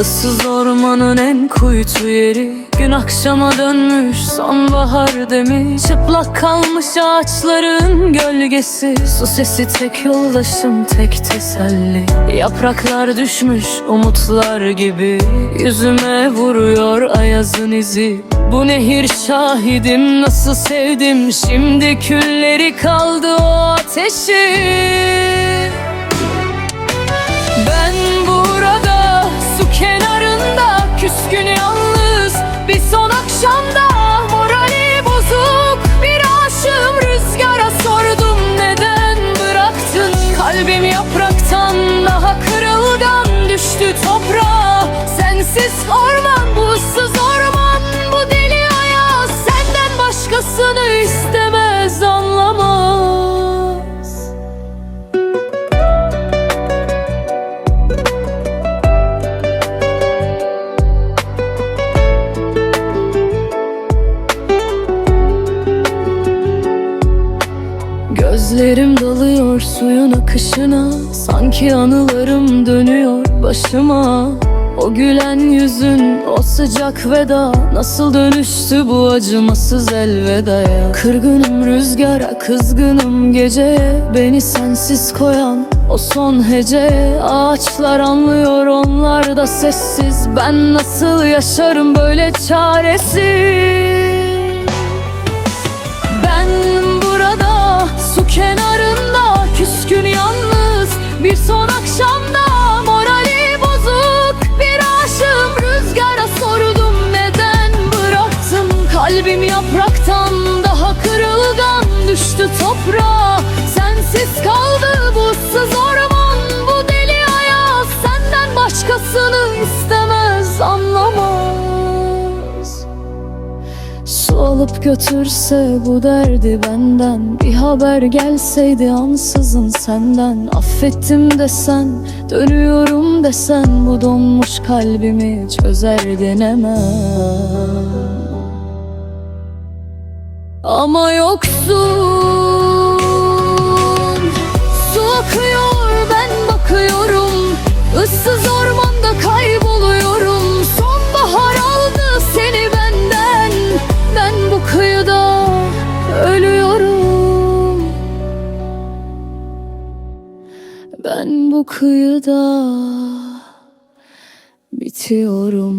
Issız ormanın en kuytu yeri. Gün akşama dönmüş sonbahar demiş Çıplak kalmış ağaçların gölgesi. Su sesi tek yoldaşım tek teselli. Yapraklar düşmüş umutlar gibi. Yüzüme vuruyor ayazın izi. Bu nehir şahidim nasıl sevdim? Şimdi külleri kaldı o ateşi son akşamda Gözlerim dalıyor suyun akışına. Sanki anılarım dönüyor başıma. O gülen yüzün, o sıcak veda. Nasıl dönüştü bu acımasız elvedaya? Kırgınım rüzgara, kızgınım geceye. Beni sensiz koyan o son hece Ağaçlar anlıyor onlar da sessiz. Ben nasıl yaşarım böyle çaresiz düştü toprağa. Sensiz kaldı bu ıssız orman bu deli ayaz Senden başkasını istemez anlamaz. Su alıp götürse bu derdi benden. Bir haber gelseydi ansızın senden. Affettim desen, dönüyorum desen. Bu donmuş kalbimi çözerdin hemen. Ama yoksun Ben bu kıyıda bitiyorum